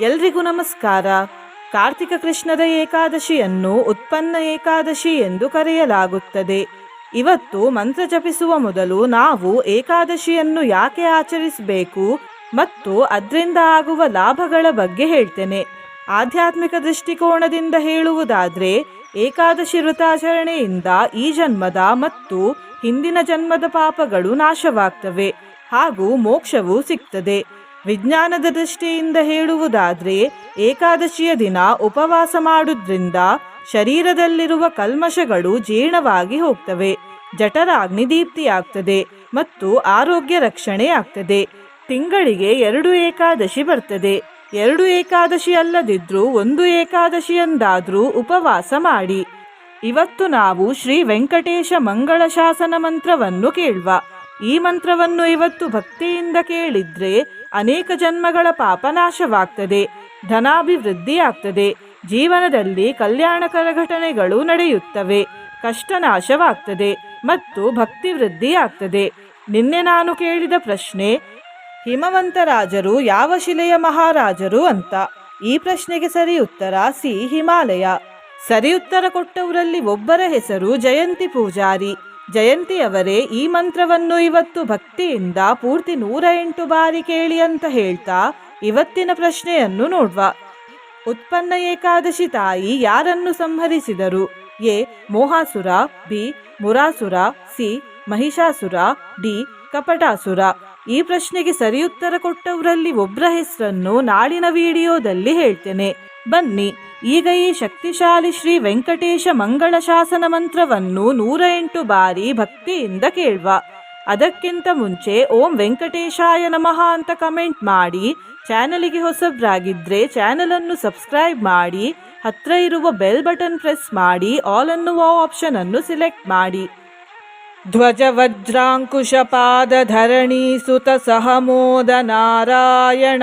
ಎಲ್ರಿಗೂ ನಮಸ್ಕಾರ. ಕಾರ್ತಿಕ ಕೃಷ್ಣದ ಏಕಾದಶಿಯನ್ನು ಉತ್ಪನ್ನ ಏಕಾದಶಿ ಎಂದು ಕರೆಯಲಾಗುತ್ತದೆ. ಇವತ್ತು ಮಂತ್ರ ಜಪಿಸುವ ಮೊದಲು ನಾವು ಏಕಾದಶಿಯನ್ನು ಯಾಕೆ ಆಚರಿಸಬೇಕು ಮತ್ತು ಅದರಿಂದ ಆಗುವ ಲಾಭಗಳ ಬಗ್ಗೆ ಹೇಳ್ತೇನೆ. ಆಧ್ಯಾತ್ಮಿಕ ದೃಷ್ಟಿಕೋನದಿಂದ ಹೇಳುವುದಾದರೆ, ಏಕಾದಶಿ ವೃತಾಚರಣೆಯಿಂದ ಈ ಜನ್ಮದ ಮತ್ತು ಹಿಂದಿನ ಜನ್ಮದ ಪಾಪಗಳು ನಾಶವಾಗ್ತವೆ ಹಾಗೂ ಮೋಕ್ಷವೂ ಸಿಗ್ತದೆ. ವಿಜ್ಞಾನದ ದೃಷ್ಟಿಯಿಂದ ಹೇಳುವುದಾದ್ರೆ, ಏಕಾದಶಿಯ ದಿನ ಉಪವಾಸ ಮಾಡುವುದರಿಂದ ಶರೀರದಲ್ಲಿರುವ ಕಲ್ಮಶಗಳು ಜೀರ್ಣವಾಗಿ ಹೋಗ್ತವೆ. ಜಠರಾಗ್ನಿ ದೀಪ್ತಿಯಾಗ್ತದೆ ಮತ್ತು ಆರೋಗ್ಯ ರಕ್ಷಣೆ ಆಗ್ತದೆ. ತಿಂಗಳಿಗೆ ಎರಡು ಏಕಾದಶಿ ಬರ್ತದೆ. ಎರಡು ಏಕಾದಶಿ ಅಲ್ಲದಿದ್ರೂ ಒಂದು ಏಕಾದಶಿಯಂದಾದ್ರೂ ಉಪವಾಸ ಮಾಡಿ. ಇವತ್ತು ನಾವು ಶ್ರೀ ವೆಂಕಟೇಶ ಮಂಗಳ ಶಾಸನ ಮಂತ್ರವನ್ನು ಕೇಳುವ. ಈ ಮಂತ್ರವನ್ನು ಇವತ್ತು ಭಕ್ತಿಯಿಂದ ಕೇಳಿದ್ರೆ ಅನೇಕ ಜನ್ಮಗಳ ಪಾಪನಾಶವಾಗ್ತದೆ ಧನಾಭಿವೃದ್ಧಿ ಆಗ್ತದೆ ಜೀವನದಲ್ಲಿ ಕಲ್ಯಾಣಕರ ಘಟನೆಗಳು ನಡೆಯುತ್ತವೆ ಕಷ್ಟ ನಾಶವಾಗ್ತದೆ ಮತ್ತು ಭಕ್ತಿ ವೃದ್ಧಿ ಆಗ್ತದೆ ನಿನ್ನೆ ನಾನು ಕೇಳಿದ ಪ್ರಶ್ನೆ ಹಿಮವಂತ ರಾಜರು ಯಾವ ಶಿಲೆಯ ಮಹಾರಾಜರು ಅಂತ? ಈ ಪ್ರಶ್ನೆಗೆ ಸರಿ ಉತ್ತರ, ಸಿ ಹಿಮಾಲಯ. ಸರಿ ಉತ್ತರ ಕೊಟ್ಟವರಲ್ಲಿ ಒಬ್ಬರ ಹೆಸರು ಜಯಂತಿ ಪೂಜಾರಿ. ಜಯಂತಿಯವರೇ ಈ ಮಂತ್ರವನ್ನು ಇವತ್ತು ಭಕ್ತಿಯಿಂದ ಪೂರ್ತಿ ನೂರ ಎಂಟು ಬಾರಿ ಕೇಳಿ ಅಂತ ಹೇಳ್ತಾ ಇವತ್ತಿನ ಪ್ರಶ್ನೆಯನ್ನು ನೋಡ್ವ. ಉತ್ಪನ್ನ ಏಕಾದಶಿ ತಾಯಿ ಯಾರನ್ನು ಸಂಹರಿಸಿದರು? A. Mohasura, B. Murasura, C. Mahishasura, D. Kapatasura. ಈ ಪ್ರಶ್ನೆಗೆ ಸರಿಯುತ್ತರ ಕೊಟ್ಟವರಲ್ಲಿ ಒಬ್ಬರ ಹೆಸರನ್ನು ನಾಳಿನ ವಿಡಿಯೋದಲ್ಲಿ ಹೇಳ್ತೇನೆ. ಬನ್ನಿ. ಈಗ ಈ ಶಕ್ತಿಶಾಲಿ ಶ್ರೀ ವೆಂಕಟೇಶ ಮಂಗಳ ಶಾಸನ ಮಂತ್ರವನ್ನು ನೂರ ಎಂಟು ಬಾರಿ ಭಕ್ತಿಯಿಂದ ಕೇಳುವ. ಅದಕ್ಕಿಂತ ಮುಂಚೆ ಓಂ ವೆಂಕಟೇಶಾಯ ನಮಃ ಅಂತ ಕಮೆಂಟ್ ಮಾಡಿ, ಚಾನಲಿಗೆ ಹೊಸಬ್ರಾಗಿದ್ದರೆ ಚಾನಲನ್ನು ಸಬ್ಸ್ಕ್ರೈಬ್ ಮಾಡಿ, ಹತ್ರ ಇರುವ ಬೆಲ್ ಬಟನ್ ಪ್ರೆಸ್ ಮಾಡಿ, ಆಲ್ ಅನ್ನುವ ಆಪ್ಷನ್ ಅನ್ನು ಸೆಲೆಕ್ಟ್ ಮಾಡಿ. ಧ್ವಜ ವಜ್ರಾಂಕುಶ ಪಾದ ಧರಣಿ ಸುತ ಸಹಮೋದ ನಾರಾಯಣ.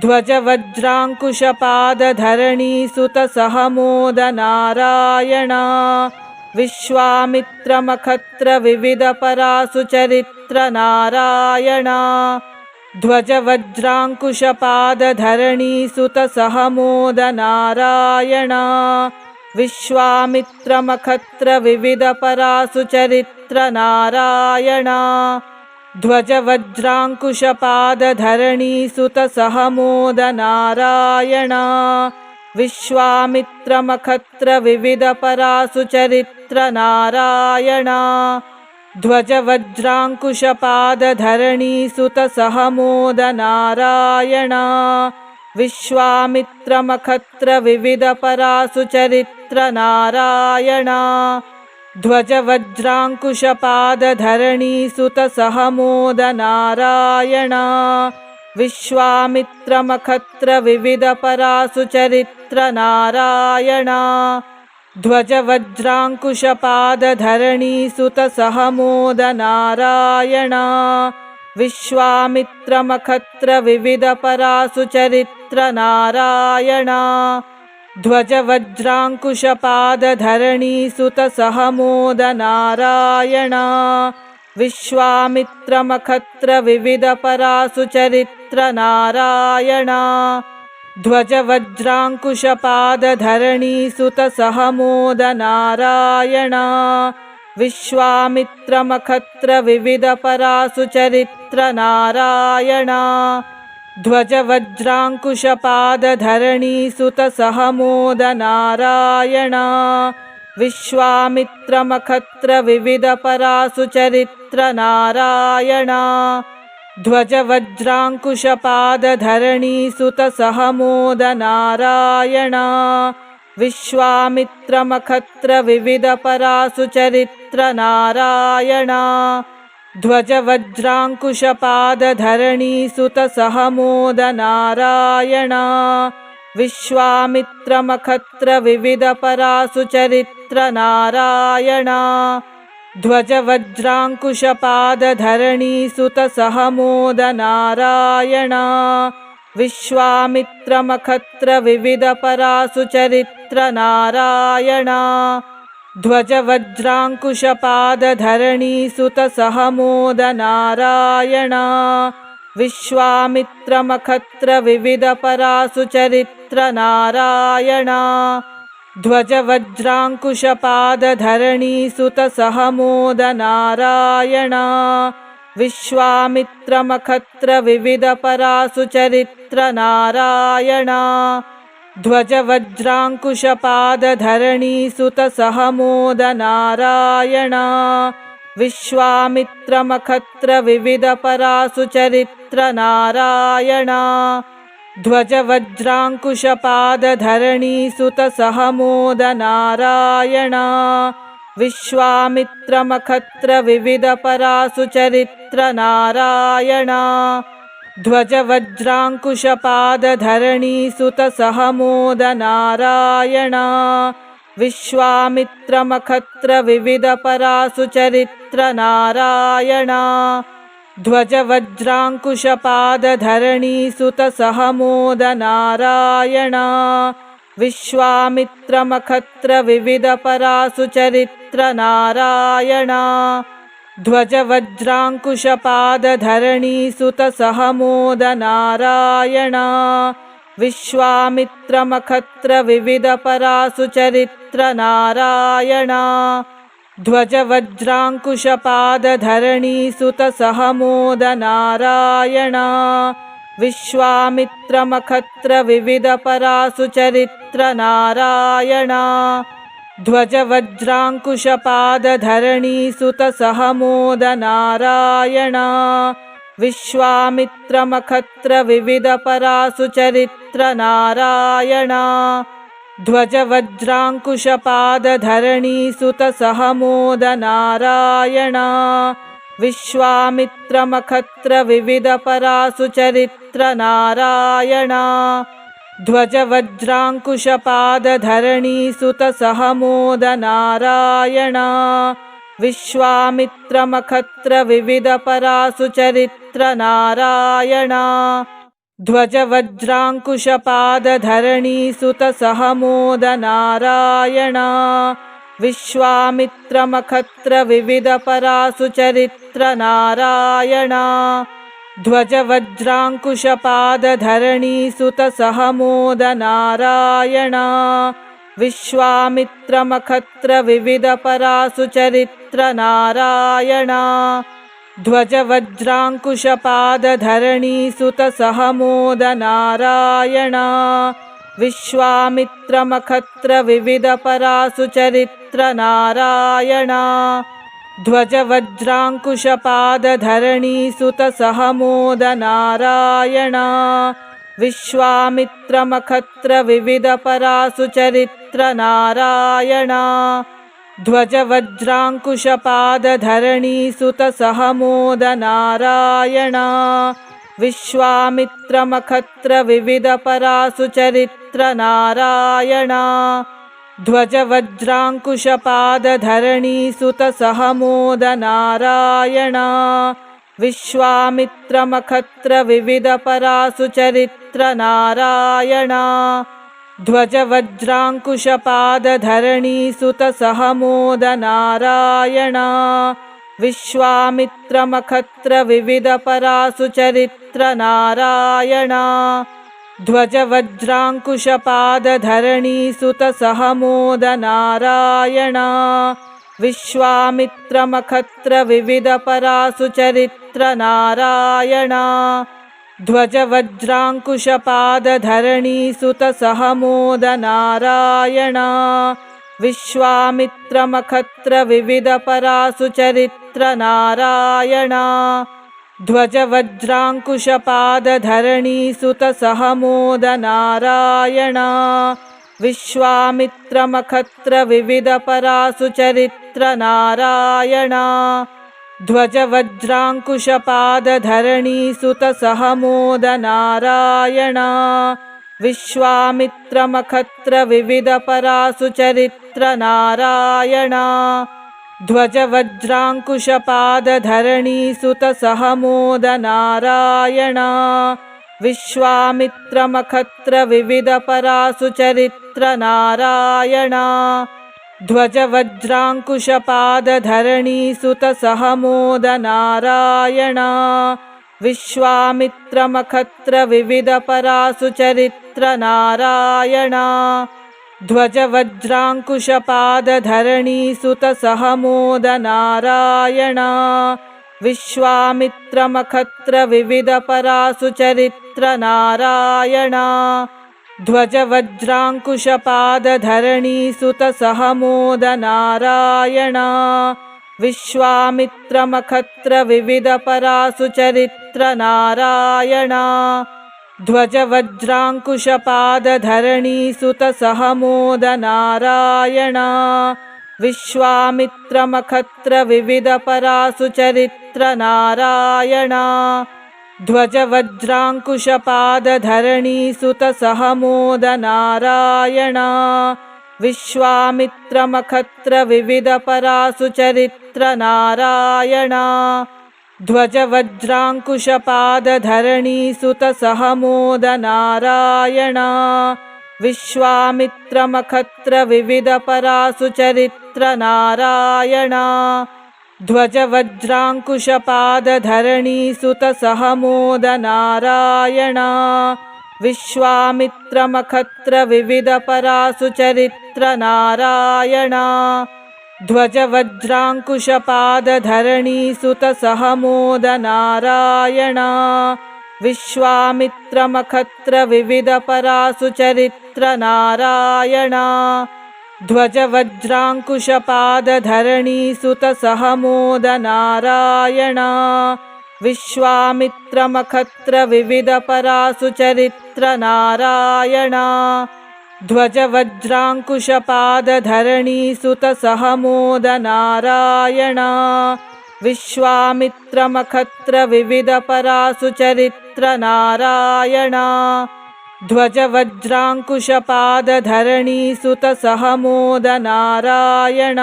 ध्वजवज्राङ्कुशपादधरणी सुतसहमोद नारायण। ध्वजवज्राङ्कुशपादधरणी सुतसहमोद नारायण विश्वामित्रमखत्रविविधपरासुचरित्र नारायण विश्वामित्रमखत्रविविधपरासुचरित्रनारायणा ध्वजवज्राङ्कुशपादधरणीसुतसहमोदनारायणा। विश्वामित्रमखत्रविविधपरासुचरित्रनारायणा ध्वजवज्राङ्कुशपादधरणीसुतसहमोदनारायणा विश्वामित्रमखत्रविविधपरासुचरित्रनारायणा ध्वजवज्राङ्कुशपादधरणीसुतसहमोदनारायणा विश्वामित्रमखत्रविविधपरासुचरित्रनारायणा ध्वजवज्राङ्कुशपादधरणीसुतसहमोदनारायणा विश्वामित्रमखत्रविविधपरासुचरित्रनारायणा ध्वजवज्राङ्कुशपादधरणीसुतसहमोदनारायणा विश्वामित्रमखत्रविविधपरासुचरित्रनारायणा ध्वजवज्राङ्कुशपादधरणीसुतसहमोदनारायणा विश्वामित्रमखत्रविविधपरासुचरित्रनारायणा ध्वजवज्राङ्कुशपादधरणीसुतसहमोदनारायणा। विश्वामित्रमखत्रविविधपरासुचरित्रनारायणा ध्वजवज्राङ्कुशपादधरणीसुतसहमोदनारायणा। विश्वामित्रमखत्रविविधपरासुचरित्रनारायणा ध्वजवज्राङ्कुशपादधरणीसुतसहमोदनारायणा विश्वामित्रमखत्रविविधपरासुचरित्रनारायणा ध्वजवज्राङ्कुशपादधरणीसुतसहमोदनारायणा। विश्वामित्रमखत्रविविधपरासुचरित्रनारायणा। ध्वजवज्राङ्कुशपादधरणीसुतसहमोदनारायणा। विश्वामित्रमखत्रविविधपरासुचरित्रनारायणा। ध्वजवज्राङ्कुशपादधरणीसुतसहमोदनारायणा। विश्वामित्रमखत्रविविधपरासुचरित्रनारायणा। ध्वजवज्राङ्कुशपादधरणीसुतसहमोदनारायणा। विश्वामित्रमखत्रविविधपरासुचरित्रनारायणा ध्वजवज्राङ्कुशपादधरणीसुतसहमोदनारायणा। विश्वामित्रमखत्रविविधपरासुचरित्रनारायणा। ध्वजवज्राङ्कुशपादधरणीसुतसहमोदनारायणा। विश्वामित्रमखत्रविविधपरासुचरित्रनारायणा ध्वजवज्राङ्कुशपादधरणीसुतसहमोदनारायणा। विश्वामित्रमखत्रविविधपरासुचरित्रनारायणा। ध्वजवज्राङ्कुशपादधरणीसुतसहमोदनारायणा। विश्वामित्रमखत्रविविधपरासुचरित्रनारायणा ध्वजवज्राङ्कुशपादधरणीसुतसहमोदनारायणा। विश्वामित्रमखत्रविविधपरासुचरित्रनारायणा। ध्वजवज्राङ्कुशपादधरणीसुतसहमोदनारायणा। विश्वामित्रमखत्रविविधपरासुचरित्रनारायणा ध्वजवज्राङ्कुशपादधरणीसुतसहमोदनारायणा। विश्वामित्रमखत्रविविधपरासुचरित्रनारायणा। ध्वजवज्राङ्कुशपादधरणीसुतसहमोदनारायणा। विश्वामित्रमखत्रविविधपरासुचरित्रनारायणा ध्वजवज्राङ्कुशपादधरणीसुतसहमोदनारायणा। विश्वामित्रमखत्रविविधपरासुचरित्रनारायणा। ध्वजवज्राङ्कुशपादधरणीसुतसहमोदनारायण। विश्वामित्रमखत्रविविधपरासुचरित्रनारायण ध्वजवज्राङ्कुशपादधरणीसुतसहमोदनारायण। विश्वामित्रमखत्रविविधपरासुचरित्रनारायण। ध्वजवज्राङ्कुशपादधरणीसुतसहमोदनारायण। विश्वामित्रमखत्रविविधपरासुचरित्रनारायण ध्वजवज्राङ्कुशपादधरणीसुतसहमोदनारायण। विश्वामित्रमखत्रविविधपरासुचरित्रनारायण। ध्वजवज्राङ्कुशपादधरणीसुतसहमोदनारायण। विश्वामित्रमखत्रविविधपरासुचरित्रनारायण ध्वजवज्राङ्कुशपादधरणीसुतसहमोदनारायण। विश्वामित्रमखत्रविविधपरासुचरित्रनारायण। ध्वजवज्राङ्कुशपादधरणीसुतसहमोदनारायण। विश्वामित्रमखत्रविविधपरासुचरित्रनारायण ध्वजवज्राङ्कुशपादधरणीसुतसहमोदनारायण। विश्वामित्रमखत्रविविधपरासुचरित्रनारायण। ध्वजवज्राङ्कुशपादधरणीसुतसहमोदनारायण। विश्वामित्रमखत्रविविधपरासुचरित्रनारायण ध्वजवज्राङ्कुशपादधरणीसुतसहमोदनारायण। विश्वामित्रमखत्रविविधपरासुचरित्रनारायण ध्वजवज्राङ्कुशपादधरणीसुतसहमोदनारायण। विश्वामित्रमखत्रविविधपरासुचरित्रनारायण ध्वजवज्राङ्कुशपादधरणीसुतसहमोदनारायण। विश्वामित्रमखत्रविविधपरासुचरित्रनारायण ध्वजवज्राङ्कुशपादधरणीसुतसहमोदनारायण। विश्वामित्रमखत्रविविधपरासुचरित्रनारायण ध्वजवज्राङ्कुशपादधरणीसुतसहमोदनारायण। विश्वामित्रमखत्रविविधपरासुचरित्रनारायण। ध्वजवज्राङ्कुशपादधरणीसुतसहमोदनारायण। विश्वामित्रमखत्रविविधपरासुचरित्रनारायण ध्वजवज्राङ्कुशपादधरणीसुतसहमोदनारायण। विश्वामित्रमखत्रविविधपरासुचरित्रनारायण। ध्वजवज्राङ्कुशपादधरणीसुतसहमोदनारायण। विश्वामित्रमखत्रविविधपरासुचरित्रनारायण ध्वजवज्राङ्कुशपादधरणीसुतसहमोदनारायण विश्वामित्रमखत्रविविधपरासुचरित्रनारायण। ध्वजवज्राङ्कुशपादधरणीसुतसहमोदनारायण विश्वामित्रमखत्रविविधपरासुचरित्रनारायण ध्वजवज्राङ्कुशपादधरणीसुतसहमोदनारायण। विश्वामित्रमखत्रविविधपरासुचरित्रनारायण। ध्वजवज्राङ्कुशपादधरणीसुतसहमोदनारायण। विश्वामित्रमखत्रविविधपरासुचरित्रनारायण ध्वजवज्राङ्कुशपादधरणीसुतसहमोदनारायण। विश्वामित्रमखत्रविविधपरासुचरित्रनारायण। ध्वजवज्राङ्कुशपादधरणीसुतसहमोदनारायण।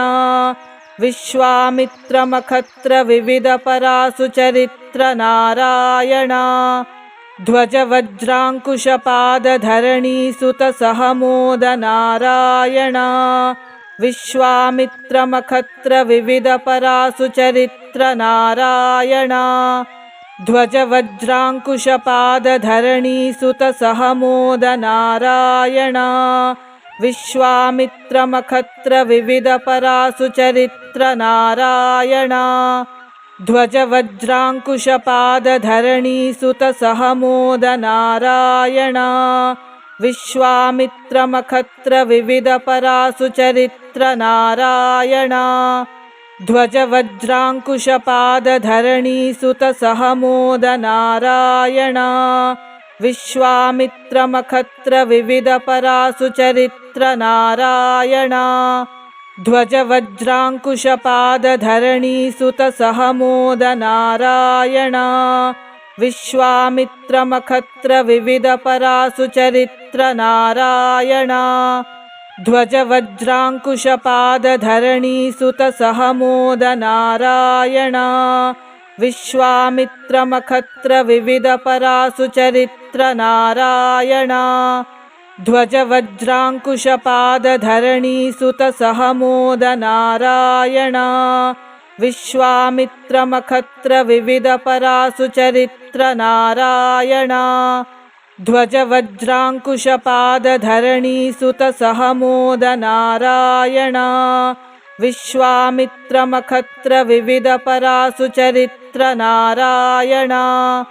विश्वामित्रमखत्रविविधपरासुचरित्रनारायण ध्वजवज्राङ्कुशपादधरणीसुतसहमोदनारायणा। विश्वामित्रमखत्रविविधपरासुचरित्रनारायणा। ध्वजवज्राङ्कुशपादधरणीसुतसहमोदनारायणा। विश्वामित्रमखत्रविविधपरासुचरित्रनारायणा ध्वजवज्राङ्कुशपादधरणीसुतसहमोदनारायणा। विश्वामित्रमखत्रविविधपरासुचरित्रनारायणा। ध्वजवज्राङ्कुशपादधरणीसुतसहमोदनारायणा। विश्वामित्रमखत्रविविधपरासुचरित्रनारायणा ध्वजवज्राङ्कुशपादधरणीसुतसहमोदनारायणा विश्वामित्रमखत्रविविधपरासुचरित्रनारायणा। ध्वजवज्राङ्कुशपादधरणीसुतसहमोदनारायणा विश्वामित्रमखत्रविविधपरासुचरित्रनारायणा ध्वजवज्राङ्कुशपादधरणीसुतसहमोदनारायणा। विश्वामित्रमखत्रविविधपरासुचरित्रनारायणा। ध्वजवज्राङ्कुशपादधरणीसुतसहमोदनारायणा। विश्वामित्रमखत्रविविधपरासुचरित्रनारायणा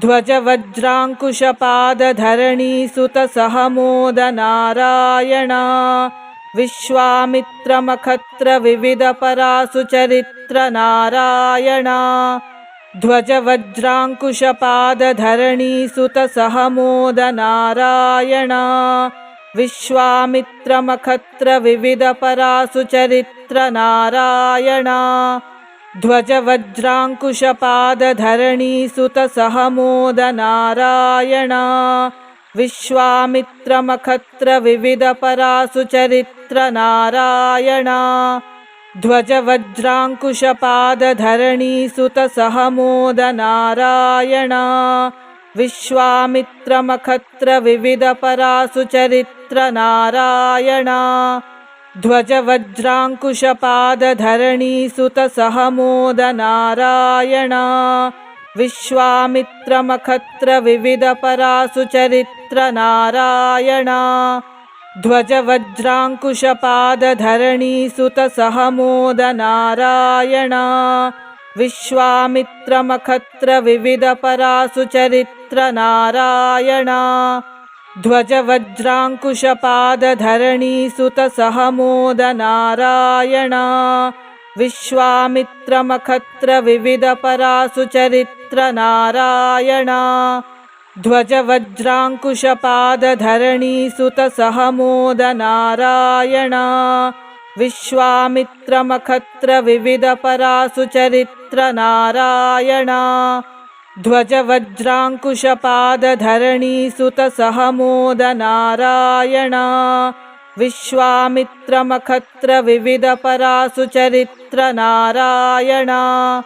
ध्वजवज्राङ्कुशपादधरणीसुतसहमोदनारायणा। विश्वामित्रमखत्रविविधपरासुचरित्रनारायणा। ध्वजवज्राङ्कुशपादधरणीसुतसहमोदनारायणा। विश्वामित्रमखत्रविविधपरासुचरित्रनारायणा ध्वजवज्राङ्कुशपादधरणीसुतसहमोदनारायणा। विश्वामित्रमखत्रविविधपरासुचरित्रनारायणा। ध्वजवज्राङ्कुशपादधरणीसुतसहमोदनारायणा। विश्वामित्रमखत्रविविधपरासुचरित्रनारायणा ध्वजवज्राङ्कुशपादधरणीसुतसहमोदनारायणा। विश्वामित्रमखत्रविविधपरासुचरित्रनारायणा। ध्वजवज्राङ्कुशपादधरणीसुतसहमोदनारायणा। विश्वामित्रमखत्रविविधपरासुचरित्रनारायणा ध्वजवज्राङ्कुशपादधरणीसुतसहमोदनारायणा। विश्वामित्रमखत्रविविधपरासुचरित्रनारायणा। ध्वजवज्राङ्कुशपादधरणीसुतसहमोदनारायणा। विश्वामित्रमखत्रविविधपरासुचरित्रनारायणा ध्वजवज्राङ्कुशपादधरणीसुतसहमोदनारायणा। विश्वामित्रमखत्रविविधपरासुचरित्रनारायणा।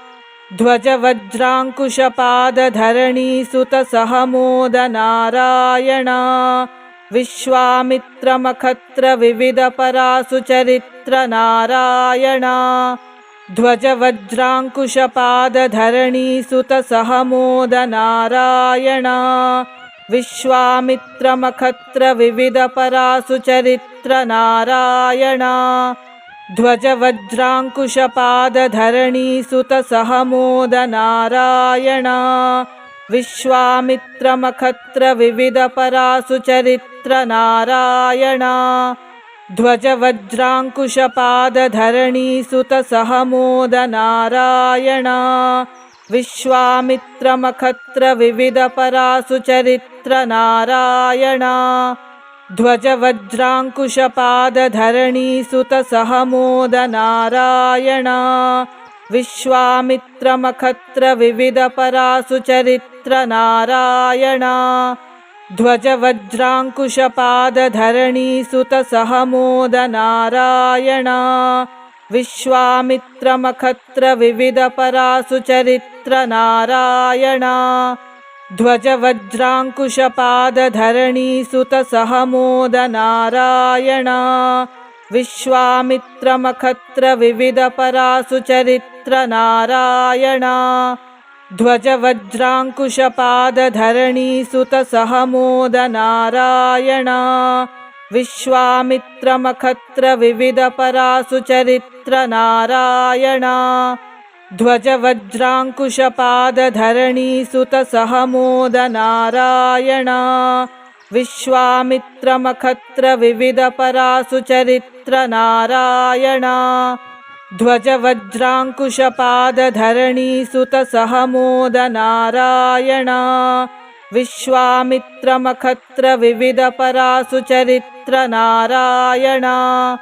ध्वजवज्राङ्कुशपादधरणीसुतसहमोदनारायणा। विश्वामित्रमखत्रविविधपरासुचरित्रनारायणा ध्वजवज्राङ्कुशपादधरणीसुतसहमोदनारायणा। विश्वामित्रमखत्रविविधपरासुचरित्रनारायणा। ध्वजवज्राङ्कुशपादधरणीसुतसहमोदनारायणा। विश्वामित्रमखत्रविविधपरासुचरित्रनारायणा ध्वजवज्राङ्कुशपादधरणीसुतसहमोदनारायणा। विश्वामित्रमखत्रविविधपरासुचरित्रनारायणा। ध्वजवज्राङ्कुशपादधरणीसुतसहमोदनारायणा। विश्वामित्रमखत्रविविधपरासुचरित्रनारायणा ध्वजवज्राङ्कुशपादधरणीसुतसहमोदनारायणा। विश्वामित्रमखत्रविविधपरासुचरित्रनारायणा। ध्वजवज्राङ्कुशपादधरणीसुतसहमोदनारायणा। विश्वामित्रमखत्रविविधपरासुचरित्रनारायणा ध्वजवज्राङ्कुशपादधरणीसुतसहमोदनारायणा। विश्वामित्रमखत्रविविधपरासुचरित्रनारायणा। ध्वजवज्राङ्कुशपादधरणीसुतसहमोदनारायणा। विश्वामित्रमखत्रविविधपरासुचरित्रनारायणा ध्वजवज्राङ्कुशपादधरणीसुतसहमोदनारायणा। विश्वामित्रमखत्रविविधपरासुचरित्रनारायणा।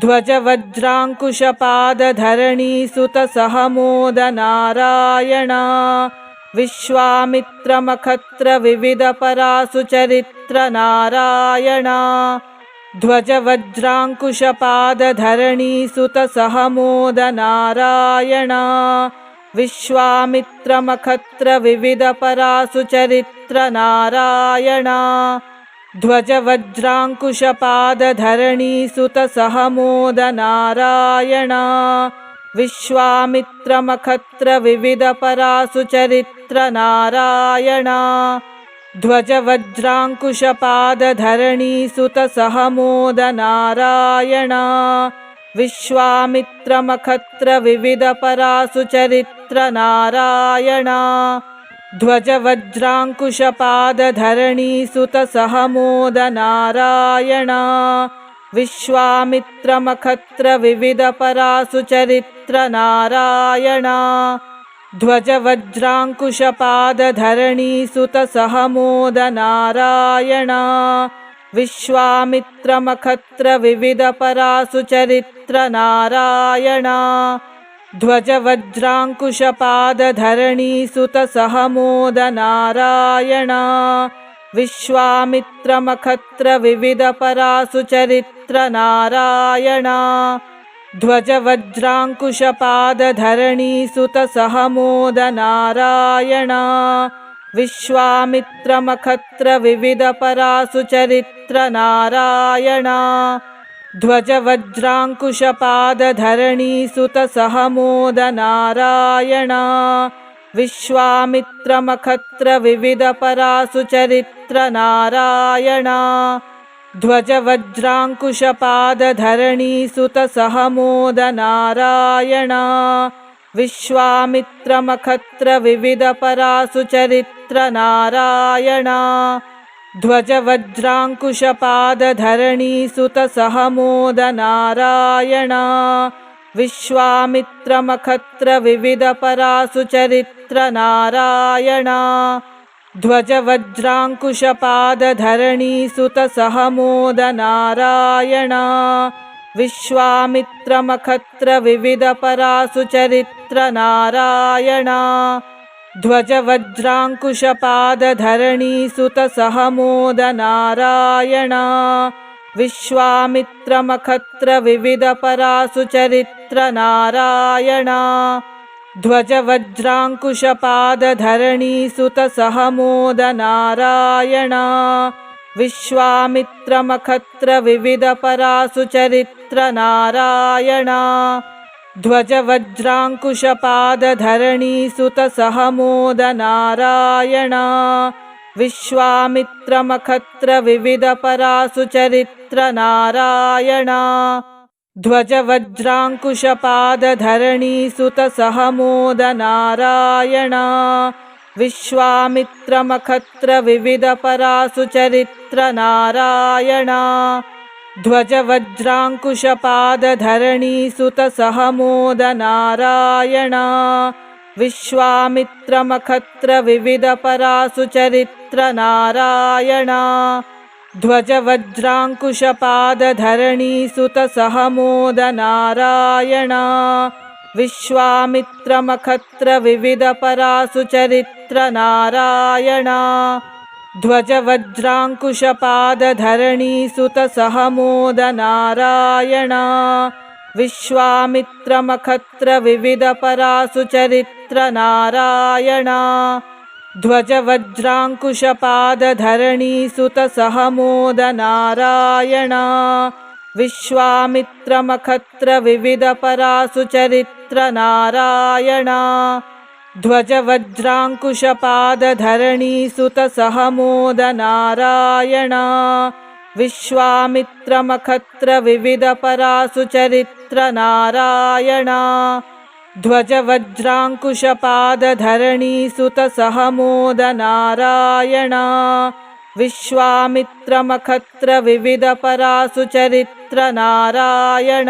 ध्वजवज्राङ्कुशपादधरणीसुतसहमोदनारायणा। विश्वामित्रमखत्रविविधपरासुचरित्रनारायणा ध्वजवज्राङ्कुशपादधरणीसुतसहमोदनारायणा। विश्वामित्रमखत्रविविधपरासुचरित्रनारायणा। ध्वजवज्राङ्कुशपादधरणीसुतसहमोदनारायणा। विश्वामित्रमखत्रविविधपरासुचरित्रनारायणा ध्वजवज्राङ्कुशपादधरणीसुतसहमोदनारायणा। विश्वामित्रमखत्रविविधपरासुचरित्रनारायणा। ध्वजवज्राङ्कुशपादधरणीसुतसहमोदनारायणा। विश्वामित्रमखत्रविविधपरासुचरित्रनारायणा ध्वजवज्राङ्कुशपादधरणीसुतसहमोदनारायणा। विश्वामित्रमखत्रविविधपरासुचरित्रनारायणा। ध्वजवज्राङ्कुशपादधरणीसुतसहमोदनारायणा। विश्वामित्रमखत्रविविधपरासुचरित्रनारायणा ध्वजवज्राङ्कुशपादधरणीसुतसहमोदनारायणा। विश्वामित्रमखत्रविविधपरासुचरित्रनारायणा। ध्वजवज्राङ्कुशपादधरणीसुतसहमोदनारायणा। विश्वामित्रमखत्रविविधपरासुचरित्रनारायणा ध्वजवज्राङ्कुशपादधरणीसुतसहमोदनारायणा। विश्वामित्रमखत्रविविधपरासुचरित्रनारायणा। ध्वजवज्राङ्कुशपादधरणीसुतसहमोदनारायणा। विश्वामित्रमखत्रविविधपरासुचरित्रनारायणा ध्वजवज्राङ्कुशपादधरणीसुतसहमोदनारायणा। विश्वामित्रमखत्रविविधपरासुचरित्रनारायणा। ध्वजवज्राङ्कुशपादधरणीसुतसहमोदनारायणा। विश्वामित्रमखत्रविविधपरासुचरित्रनारायणा ध्वजवज्राङ्कुशपादधरणीसुतसहमोदनारायणा। विश्वामित्रमखत्रविविधपरासुचरित्रनारायणा। ध्वजवज्राङ्कुशपादधरणीसुतसहमोदनारायणा। विश्वामित्रमखत्रविविधपरासुचरित्रनारायणा ध्वजवज्राङ्कुशपादधरणीसुतसहमोदनारायणा। विश्वामित्रमखत्रविविधपरासुचरित्रनारायणा। ध्वजवज्राङ्कुशपादधरणीसुतसहमोदनारायणा। विश्वामित्रमखत्रविविधपरासुचरित्रनारायणा ध्वजवज्राङ्कुशपादधरणीसुतसहमोदनारायणा। विश्वामित्रमखत्रविविधपरासुचरित्रनारायणा। ध्वजवज्राङ्कुशपादधरणीसुतसहमोदनारायणा। विश्वामित्रमखत्रविविधपरासुचरित्रनारायणा ध्वजवज्राङ्कुशपादधरणीसुतसहमोदनारायण। विश्वामित्रमखत्रविविधपरासुचरित्रनारायण। ध्वजवज्राङ्कुशपादधरणीसुतसहमोदनारायण। विश्वामित्रमखत्रविविधपरासुचरित्रनारायण ध्वजवज्राङ्कुशपादधरणीसुतसहमोदनारायण। विश्वामित्रमखत्रविविधपरासुचरित्रनारायण